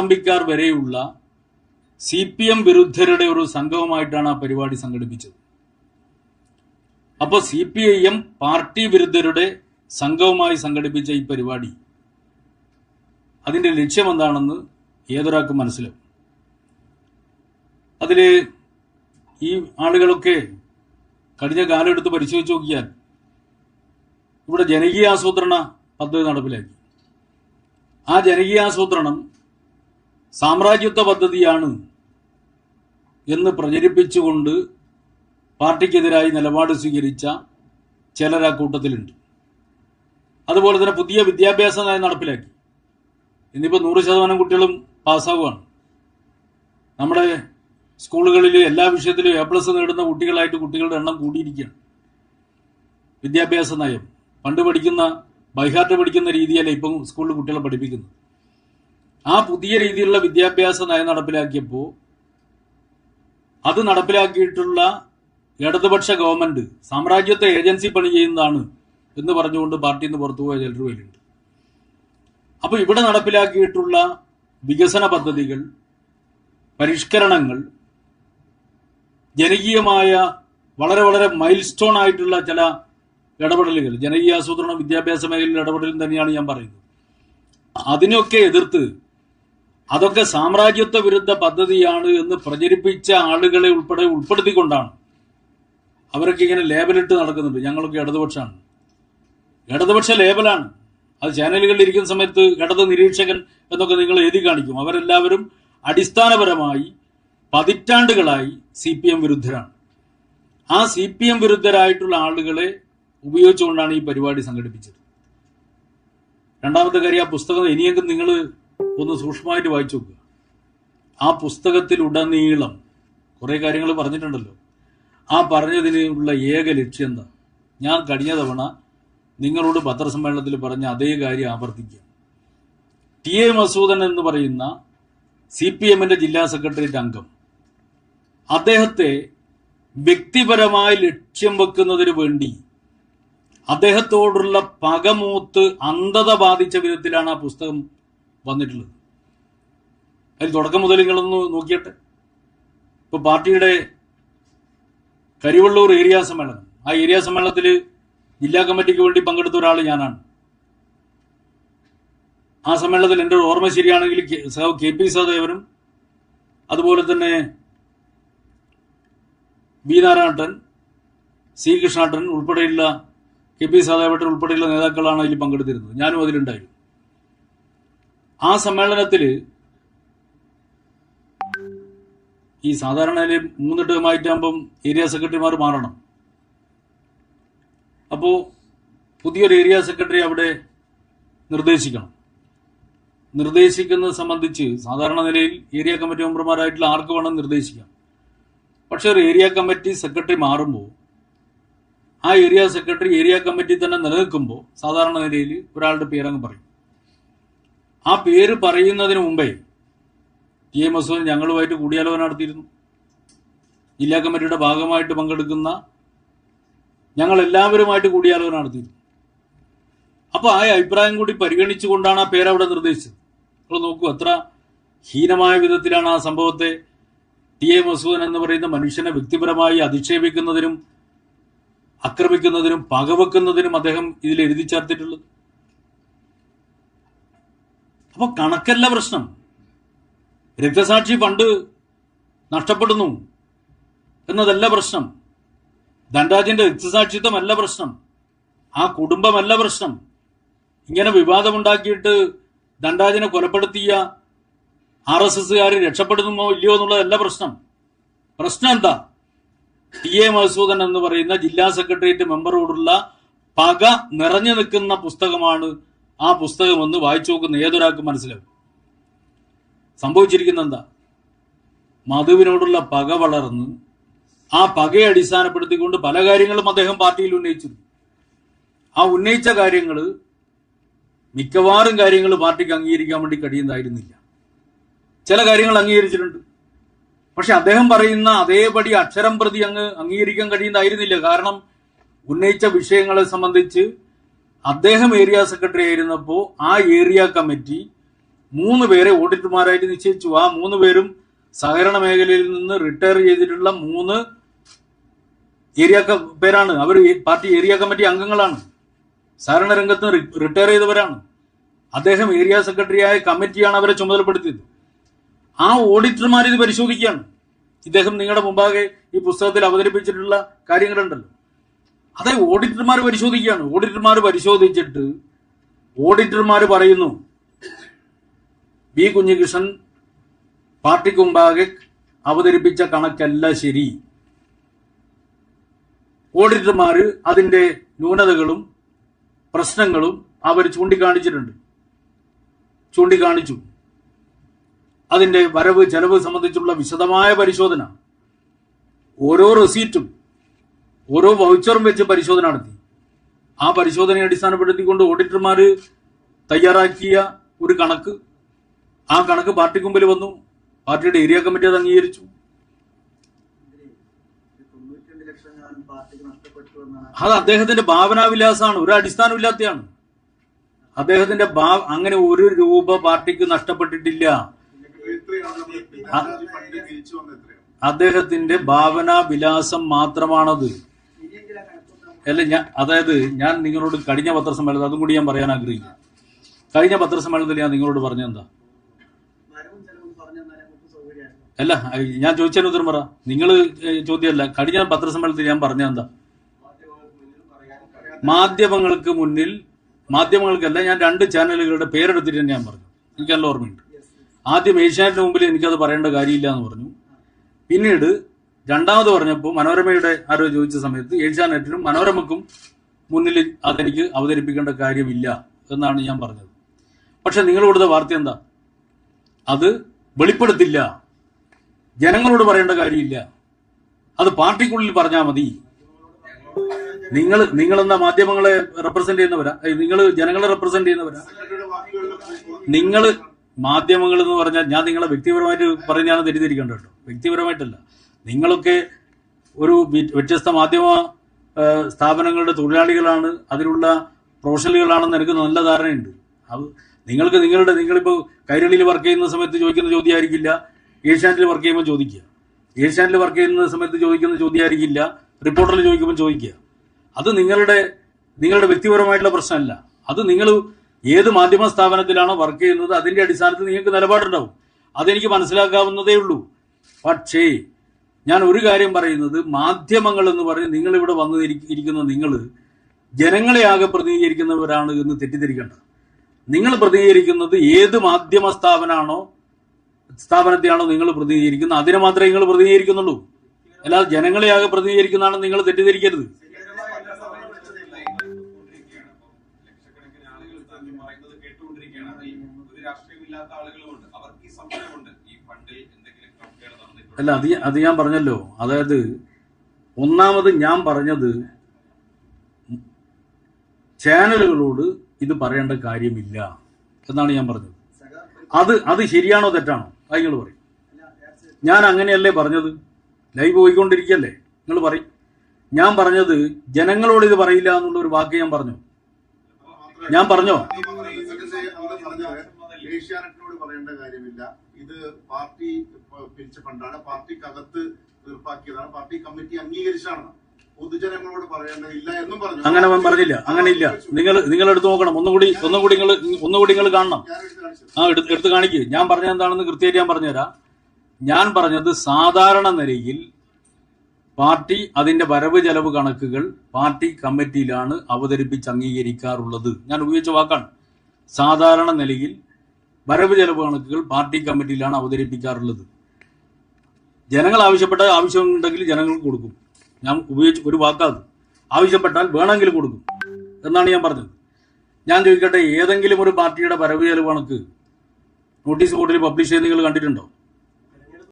M വരെയുള്ള C P M വിരുദ്ധരുടെ ഒരു സംഘവുമായിട്ടാണ് ആ പരിപാടി സംഘടിപ്പിച്ചത്. അപ്പോൾ C P I M party വിരുദ്ധരുടെ സംഘവുമായി സംഘടിപ്പിച്ച ഈ പരിപാടി അതിന്റെ ലക്ഷ്യം എന്താണെന്ന് ഏതൊരാൾക്കും മനസ്സിലാവും? അതിൽ ഈ ആളുകളൊക്കെ കഴിഞ്ഞ കാലം എടുത്ത് പരിശോധിച്ച് നോക്കിയാൽ ഇവിടെ ജനകീയ ആസൂത്രണ പദ്ധതി നടപ്പിലാക്കി. ആ ജനകീയ ആസൂത്രണം സാമ്രാജ്യത്വ പദ്ധതിയാണ് എന്ന് പ്രചരിപ്പിച്ചുകൊണ്ട് പാർട്ടിക്കെതിരായി നിലപാട് സ്വീകരിച്ച ചിലർ ആ കൂട്ടത്തിലുണ്ട്. അതുപോലെ തന്നെ പുതിയ വിദ്യാഭ്യാസ നയം നടപ്പിലാക്കി. ഇന്നിപ്പോൾ നൂറ് ശതമാനം കുട്ടികളും പാസ്സാവുകയാണ്. നമ്മുടെ സ്കൂളുകളിൽ എല്ലാ വിഷയത്തിലും എ പ്ലസ് നേടുന്ന കുട്ടികളായിട്ട് കുട്ടികളുടെ എണ്ണം കൂടിയിരിക്കുകയാണ്. വിദ്യാഭ്യാസ നയം. പണ്ട് പഠിക്കുന്ന ബൈഹാർട്ട് പഠിക്കുന്ന രീതിയല്ല ഇപ്പം സ്കൂളിൽ കുട്ടികളെ പഠിപ്പിക്കുന്നത്. ആ പുതിയ രീതിയിലുള്ള വിദ്യാഭ്യാസ നയം നടപ്പിലാക്കിയപ്പോൾ അത് നടപ്പിലാക്കിയിട്ടുള്ള ഇടതുപക്ഷ ഗവൺമെന്റ് സാമ്രാജ്യത്തെ ഏജൻസി പണി ചെയ്യുന്നതാണ് എന്ന് പറഞ്ഞുകൊണ്ട് പാർട്ടിയിൽ നിന്ന് പുറത്തുപോയ ചിലർ വരുന്നുണ്ട് അപ്പൊ ഇവിടെ നടപ്പിലാക്കിയിട്ടുള്ള വികസന പദ്ധതികൾ പരിഷ്കരണങ്ങൾ ജനകീയമായ വളരെ വളരെ മൈൽ സ്റ്റോൺ ആയിട്ടുള്ള ചില ഇടപെടലുകൾ ജനകീയ ആസൂത്രണ വിദ്യാഭ്യാസ മേഖലയിലെ ഇടപെടലും തന്നെയാണ് ഞാൻ പറയുന്നത്. അതിനൊക്കെ എതിർത്ത് അതൊക്കെ സാമ്രാജ്യത്വ വിരുദ്ധ പദ്ധതിയാണ് എന്ന് പ്രചരിപ്പിച്ച ആളുകളെ ഉൾപ്പെടെ ഉൾപ്പെടുത്തിക്കൊണ്ടാണ്. അവരൊക്കെ ഇങ്ങനെ ലേബലിട്ട് നടക്കുന്നുണ്ട്. ഞങ്ങളൊക്കെ ഇടതുപക്ഷമാണ് ഇടതുപക്ഷ ലേബലാണ്. അത് ചാനലുകളിൽ ഇരിക്കുന്ന സമയത്ത് ഇടത് നിരീക്ഷകൻ എന്നൊക്കെ നിങ്ങൾ എഴുതി കാണിക്കും. അവരെല്ലാവരും അടിസ്ഥാനപരമായി പതിറ്റാണ്ടുകളായി സി പി എം വിരുദ്ധരാണ്. ആ സി പി എം വിരുദ്ധരായിട്ടുള്ള ആളുകളെ ഉപയോഗിച്ചുകൊണ്ടാണ് ഈ പരിപാടി സംഘടിപ്പിച്ചത്. രണ്ടാമത്തെ കാര്യം ആ പുസ്തകം ഇനിയെങ്കിലും നിങ്ങൾ ഒന്ന് സൂക്ഷ്മമായിട്ട് വായിച്ചു നോക്കുക. ആ പുസ്തകത്തിലുടനീളം കുറേ കാര്യങ്ങൾ പറഞ്ഞിട്ടുണ്ടല്ലോ. ആ പറഞ്ഞതിനുള്ള ഏക ലക്ഷ്യം എന്താ? ഞാൻ കഴിഞ്ഞ തവണ നിങ്ങളോട് പത്രസമ്മേളനത്തിൽ പറഞ്ഞ അതേ കാര്യം ആവർത്തിക്കുക ടി എ മസൂദൻ എന്ന് പറയുന്ന സി പി എമ്മിന്റെ ജില്ലാ സെക്രട്ടേറിയറ്റ് അംഗം. അദ്ദേഹത്തെ വ്യക്തിപരമായി ലക്ഷ്യം വെക്കുന്നതിന് വേണ്ടി അദ്ദേഹത്തോടുള്ള പകമൂത്ത് അന്ധത ബാധിച്ച വിധത്തിലാണ് ആ പുസ്തകം വന്നിട്ടുള്ളത്. അതിൽ തുടക്കം മുതൽ നിങ്ങളൊന്ന് നോക്കിയട്ടെ. ഇപ്പൊ പാർട്ടിയുടെ കരിവള്ളൂർ ഏരിയ സമ്മേളനം. ആ ഏരിയ സമ്മേളനത്തിൽ ജില്ലാ കമ്മിറ്റിക്ക് വേണ്ടി പങ്കെടുത്ത ഒരാൾ ഞാനാണ്. ആ സമ്മേളനത്തിൽ എന്റെ ഓർമ്മ ശരിയാണെങ്കിൽ സഖാവ് കെ പി സഹദേവനും അതുപോലെ തന്നെ ബി നാരായണൻ സി കൃഷ്ണാട്ടൻ ഉൾപ്പെടെയുള്ള കെ പി സഹദേവട്ടൻ ഉൾപ്പെടെയുള്ള നേതാക്കളാണ് അതിൽ പങ്കെടുത്തിരുന്നത്. ഞാനും അതിലുണ്ടായിരുന്നു. ആ സമ്മേളനത്തിൽ ഈ സാധാരണ മൂന്ന് ടേമായിട്ടാകുമ്പം ഏരിയ സെക്രട്ടറിമാർ മാറണം. അപ്പോൾ പുതിയൊരു ഏരിയ സെക്രട്ടറി അവിടെ നിർദ്ദേശിക്കണം. നിർദ്ദേശിക്കുന്നത് സംബന്ധിച്ച് സാധാരണ നിലയിൽ ഏരിയ കമ്മിറ്റി മെമ്പർമാരായിട്ടുള്ള ആർക്ക് വേണം നിർദ്ദേശിക്കാം. പക്ഷേ ഒരു ഏരിയ കമ്മിറ്റി സെക്രട്ടറി മാറുമ്പോൾ ആ ഏരിയ സെക്രട്ടറി ഏരിയ കമ്മിറ്റി തന്നെ നിലനിൽക്കുമ്പോൾ സാധാരണ നിലയിൽ ഒരാളുടെ പേരങ്ങ് പറയും. ആ പേര് പറയുന്നതിന് മുമ്പേ ടി എം എസ് ഞങ്ങളുമായിട്ട് കൂടിയാലോചന നടത്തിയിരുന്നു. ജില്ലാ കമ്മിറ്റിയുടെ ഭാഗമായിട്ട് പങ്കെടുക്കുന്ന ഞങ്ങൾ എല്ലാവരുമായിട്ട് കൂടിയാലോചന നടത്തിയിരുന്നു. അപ്പോൾ ആ അഭിപ്രായം കൂടി പരിഗണിച്ചുകൊണ്ടാണ് ആ പേര് അവിടെ നിർദ്ദേശിച്ചത്. നിങ്ങൾ നോക്കൂ എത്ര ഹീനമായ വിധത്തിലാണ് ആ സംഭവത്തെ ടി എ മസൂദൻ എന്ന് പറയുന്ന മനുഷ്യനെ വ്യക്തിപരമായി അധിക്ഷേപിക്കുന്നതിനും ആക്രമിക്കുന്നതിനും പകവെക്കുന്നതിനും അദ്ദേഹം ഇതിൽ എഴുതി ചേർത്തിട്ടുള്ളത്. അപ്പൊ കണക്കല്ല പ്രശ്നം. രക്തസാക്ഷി ഫണ്ട് നഷ്ടപ്പെടുന്നു എന്നതല്ല പ്രശ്നം. ധനരാജിന്റെ രക്തസാക്ഷിത്വമല്ല പ്രശ്നം. ആ കുടുംബമല്ല പ്രശ്നം. ഇങ്ങനെ വിവാദമുണ്ടാക്കിയിട്ട് ധനരാജിനെ കൊലപ്പെടുത്തിയ ആർ എസ് എസ്സുകാർ രക്ഷപ്പെടുന്നുമോ ഇല്ലയോ എന്നുള്ളതല്ല പ്രശ്നം. പ്രശ്നം എന്താ? ടി എ മധുസൂദൻ എന്ന് പറയുന്ന ജില്ലാ സെക്രട്ടേറിയറ്റ് മെമ്പറോടുള്ള പക നിറഞ്ഞു നിൽക്കുന്ന പുസ്തകമാണ് ആ പുസ്തകം ഒന്ന് വായിച്ചു നോക്കുന്ന ഏതൊരാൾക്കും മനസ്സിലാവും. സംഭവിച്ചിരിക്കുന്ന എന്താ? മധുവിനോടുള്ള പക വളർന്ന് ആ പകയെ അടിസ്ഥാനപ്പെടുത്തിക്കൊണ്ട് പല കാര്യങ്ങളും അദ്ദേഹം പാർട്ടിയിൽ ഉന്നയിച്ചു ആ ഉന്നയിച്ച കാര്യങ്ങൾ മിക്കവാറും കാര്യങ്ങൾ പാർട്ടിക്ക് അംഗീകരിക്കാൻ വേണ്ടി കഴിയുന്നതായിരുന്നില്ല. ചില കാര്യങ്ങൾ അംഗീകരിച്ചിട്ടുണ്ട്. പക്ഷെ അദ്ദേഹം പറയുന്ന അതേപടി അക്ഷരം പ്രതി അങ്ങ് അംഗീകരിക്കാൻ കഴിയുന്നതായിരുന്നില്ല. കാരണം ഉന്നയിച്ച വിഷയങ്ങളെ സംബന്ധിച്ച് അദ്ദേഹം ഏരിയ സെക്രട്ടറി ആയിരുന്നപ്പോൾ ആ ഏരിയ കമ്മിറ്റി മൂന്ന് പേരെ ഓഡിറ്റർമാരായിട്ട് നിശ്ചയിച്ചു. ആ മൂന്ന് പേരും സഹകരണ മേഖലയിൽ നിന്ന് റിട്ടയർ ചെയ്തിട്ടുള്ള മൂന്ന് ഏരിയ പേരാണ്. അവർ പാർട്ടി ഏരിയ കമ്മിറ്റി അംഗങ്ങളാണ്. സഹകരണ രംഗത്ത് റിട്ടയർ ചെയ്തവരാണ്. അദ്ദേഹം ഏരിയ സെക്രട്ടറിയായ കമ്മിറ്റിയാണ് അവരെ ചുമതലപ്പെടുത്തിയത്. ആ ഓഡിറ്റർമാർ ഇത് പരിശോധിക്കുകയാണ്. ഇദ്ദേഹം നിങ്ങളുടെ മുമ്പാകെ ഈ പുസ്തകത്തിൽ അവതരിപ്പിച്ചിട്ടുള്ള കാര്യങ്ങളുണ്ടല്ലോ. അതെ ഓഡിറ്റർമാർ പരിശോധിക്കുകയാണ്. ഓഡിറ്റർമാർ പരിശോധിച്ചിട്ട് ഓഡിറ്റർമാർ പറയുന്നു ബി കുഞ്ഞികൃഷ്ണൻ പാർട്ടിക്കുമ്പാകെ അവതരിപ്പിച്ച കണക്കല്ല ശരി. ഓഡിറ്റർമാർ അതിന്റെ ന്യൂനതകളും പ്രശ്നങ്ങളും അവർ ചൂണ്ടിക്കാണിച്ചിട്ടുണ്ട്. ചൂണ്ടിക്കാണിച്ചു. അതിന്റെ വരവ് ചെലവ് സംബന്ധിച്ചുള്ള വിശദമായ പരിശോധന. ഓരോ റെസീറ്റും ഓരോ വൗച്ചറും വെച്ച് പരിശോധന നടത്തി. ആ പരിശോധനയെ അടിസ്ഥാനപ്പെടുത്തിക്കൊണ്ട് ഓഡിറ്റർമാർ തയ്യാറാക്കിയ ഒരു കണക്ക്. ആ കണക്ക് പാർട്ടിക്ക് മുമ്പിൽ വന്നു. പാർട്ടിയുടെ ഏരിയ കമ്മിറ്റി അത് അംഗീകരിച്ചു. അത് അദ്ദേഹത്തിന്റെ ഭാവനാവിലാസമാണ്. ഒരു അടിസ്ഥാനമില്ലാത്തയാണ്. അദ്ദേഹത്തിന്റെ ഭാവ അങ്ങനെ ഒരു രൂപ പാർട്ടിക്ക് നഷ്ടപ്പെട്ടിട്ടില്ല. അദ്ദേഹത്തിന്റെ ഭാവനാ വിലാസം മാത്രമാണത്. അല്ല ഞാൻ അതായത് ഞാൻ നിങ്ങളോട് കഴിഞ്ഞ പത്രസമ്മേളനം അതും കൂടി ഞാൻ പറയാൻ ആഗ്രഹിക്കുന്നു. കഴിഞ്ഞ പത്രസമ്മേളനത്തിൽ ഞാൻ നിങ്ങളോട് പറഞ്ഞെന്താ പറഞ്ഞു അല്ല ഞാൻ ചോദിച്ചതിന് ഉത്തരം പറ. നിങ്ങൾ ചോദ്യമല്ല കഴിഞ്ഞ പത്രസമ്മേളനത്തിൽ ഞാൻ പറഞ്ഞെന്താ മാധ്യമങ്ങൾക്ക് മുന്നിൽ മാധ്യമങ്ങൾക്കല്ല ഞാൻ രണ്ട് ചാനലുകളുടെ പേരെടുത്തിട്ട് ഞാൻ പറഞ്ഞു. എനിക്ക് നല്ല ഓർമ്മയുണ്ട്. ആദ്യം ഏഷ്യാനെറ്റിന് മുമ്പിൽ എനിക്കത് പറയേണ്ട കാര്യമില്ല എന്ന് പറഞ്ഞു. പിന്നീട് രണ്ടാമത് പറഞ്ഞപ്പോൾ മനോരമയുടെ ആരോ ചോദിച്ച സമയത്ത് ഏഷ്യാനെറ്റിനും മനോരമക്കും മുന്നിൽ അതെനിക്ക് അവതരിപ്പിക്കേണ്ട കാര്യമില്ല എന്നാണ് ഞാൻ പറഞ്ഞത്. പക്ഷെ നിങ്ങൾ കൊടുത്ത വാർത്ത എന്താ? അത് വെളിപ്പെടുത്തില്ല. ജനങ്ങളോട് പറയേണ്ട കാര്യമില്ല. അത് പാർട്ടിക്കുള്ളിൽ പറഞ്ഞാൽ മതി. നിങ്ങൾ നിങ്ങളെന്ന മാധ്യമങ്ങളെ റെപ്രസെന്റ് ചെയ്യുന്നവരാ? നിങ്ങൾ ജനങ്ങളെ റെപ്രസെന്റ് ചെയ്യുന്നവരാ? നിങ്ങൾ മാധ്യമങ്ങൾ എന്ന് പറഞ്ഞാൽ ഞാൻ നിങ്ങളെ വ്യക്തിപരമായിട്ട് പറഞ്ഞാണ് തെറ്റിദ്ധരിക്കേണ്ട കേട്ടോ. വ്യക്തിപരമായിട്ടല്ല. നിങ്ങളൊക്കെ ഒരു വ്യത്യസ്ത മാധ്യമ സ്ഥാപനങ്ങളുടെ തൊഴിലാളികളാണ്. അതിലുള്ള പ്രൊഫഷണലുകളാണെന്ന് എനിക്ക് നല്ല ധാരണയുണ്ട്. അത് നിങ്ങൾക്ക് നിങ്ങളുടെ നിങ്ങളിപ്പോൾ കൈരളിയിൽ വർക്ക് ചെയ്യുന്ന സമയത്ത് ചോദിക്കുന്ന ചോദ്യമായിരിക്കില്ല. ഏഷ്യാനെറ്റിൽ വർക്ക് ചെയ്യുമ്പോൾ ചോദിക്കുക. ഏഷ്യാനിൽ വർക്ക് ചെയ്യുന്ന സമയത്ത് ചോദിക്കുന്ന ചോദ്യമായിരിക്കില്ല. റിപ്പോർട്ടറിൽ ചോദിക്കുമ്പോൾ ചോദിക്കുക. അത് നിങ്ങളുടെ നിങ്ങളുടെ വ്യക്തിപരമായിട്ടുള്ള പ്രശ്നമല്ല. അത് നിങ്ങൾ ഏത് മാധ്യമ സ്ഥാപനത്തിലാണോ വർക്ക് ചെയ്യുന്നത് അതിന്റെ അടിസ്ഥാനത്തിൽ നിങ്ങൾക്ക് നിലപാടുണ്ടാവും. അതെനിക്ക് മനസ്സിലാക്കാവുന്നതേ ഉള്ളൂ. പക്ഷേ ഞാൻ ഒരു കാര്യം പറയുന്നത് മാധ്യമങ്ങൾ എന്ന് പറഞ്ഞ് നിങ്ങൾ ഇവിടെ വന്ന് ഇരിക്കുന്ന നിങ്ങൾ ജനങ്ങളെ ആകെ പ്രതിനിധീകരിക്കുന്നവരാണ് എന്ന് തെറ്റിദ്ധരിക്കേണ്ട നിങ്ങൾ പ്രതിനിധീകരിക്കുന്നത് ഏത് മാധ്യമ സ്ഥാപനമാണോ സ്ഥാപനത്തെയാണോ നിങ്ങൾ പ്രതിനിധീകരിക്കുന്നത്? അതിനെ മാത്രമേ നിങ്ങൾ പ്രതിനിധീകരിക്കുന്നുള്ളൂ. അല്ലാതെ ജനങ്ങളെ ആകെ പ്രതിനിധീകരിക്കുന്നതാണ് നിങ്ങൾ തെറ്റിദ്ധരിക്കരുത്. കേട്ടുകൊണ്ടിരിക്കുകയാണ്. ഒരു രാഷ്ട്രീയമില്ലാത്ത ആളുകളുമുണ്ട്. അവർക്ക് ഈ സംശയമുണ്ട്. അല്ല അത് അത് ഞാൻ പറഞ്ഞല്ലോ. അതായത് ഒന്നാമത് ഞാൻ പറഞ്ഞത് ചാനലുകളോട് ഇത് പറയേണ്ട കാര്യമില്ല എന്നാണ് ഞാൻ പറഞ്ഞത്. അത് അത് ശരിയാണോ തെറ്റാണോ? അത് നിങ്ങൾ പറയും. ഞാൻ അങ്ങനെയല്ലേ പറഞ്ഞത്? ലൈവ് പോയിക്കൊണ്ടിരിക്കല്ലേ? നിങ്ങൾ പറയും. ഞാൻ പറഞ്ഞത് ജനങ്ങളോട് ഇത് പറയില്ല എന്നുള്ള ഒരു വാക്ക് ഞാൻ പറഞ്ഞു. ഞാൻ പറഞ്ഞോ? ഏഷ്യാനെറ്റിനോട് പറയേണ്ട കാര്യമില്ല. ഇത് പാർട്ടി പിരിച്ച ഫണ്ടാണ്. പാർട്ടിക്കകത്ത് തീർപ്പാക്കിയതാണ്. Party committee അംഗീകരിച്ചാണ്. പൊതുജനങ്ങളോട് പറയേണ്ടതില്ല എന്നും പറഞ്ഞു. അങ്ങനെ പറഞ്ഞില്ല. അങ്ങനെ ഇല്ല. നിങ്ങൾ നിങ്ങൾ എടുത്തു നോക്കണം ഒന്നുകൂടി ഒന്നുകൂടി നിങ്ങൾ ഒന്നുകൂടി നിങ്ങൾ കാണണം. ആ എടുത്ത് കാണിക്ക്. ഞാൻ പറഞ്ഞ എന്താണെന്ന് കൃത്യമായിട്ട് ഞാൻ പറഞ്ഞുതരാം. ഞാൻ പറഞ്ഞത് സാധാരണ നിലയിൽ പാർട്ടി അതിന്റെ വരവ് ചെലവ് കണക്കുകൾ പാർട്ടി കമ്മിറ്റിയിലാണ് അവതരിപ്പിച്ച് അംഗീകരിക്കാറുള്ളത്. ഞാൻ ഉപയോഗിച്ച വാക്കാണ്. സാധാരണ നിലയിൽ വരവ് ചെലവ് കണക്കുകൾ പാർട്ടി കമ്മിറ്റിയിലാണ് അവതരിപ്പിക്കാറുള്ളത്. ജനങ്ങൾ ആവശ്യപ്പെട്ട ആവശ്യമുണ്ടെങ്കിൽ ജനങ്ങൾക്ക് കൊടുക്കും. ഞാൻ ഉപയോഗിച്ച് ഒരു വാക്കാത് ആവശ്യപ്പെട്ടാൽ വേണമെങ്കിൽ കൊടുക്കും എന്നാണ് ഞാൻ പറഞ്ഞത്. ഞാൻ ചോദിക്കട്ടെ ഏതെങ്കിലും ഒരു പാർട്ടിയുടെ വരവ് ചെലവ് കണക്ക് നോട്ടീസ് ബോർഡിൽ പബ്ലിഷ് ചെയ്ത് നിങ്ങൾ കണ്ടിട്ടുണ്ടോ?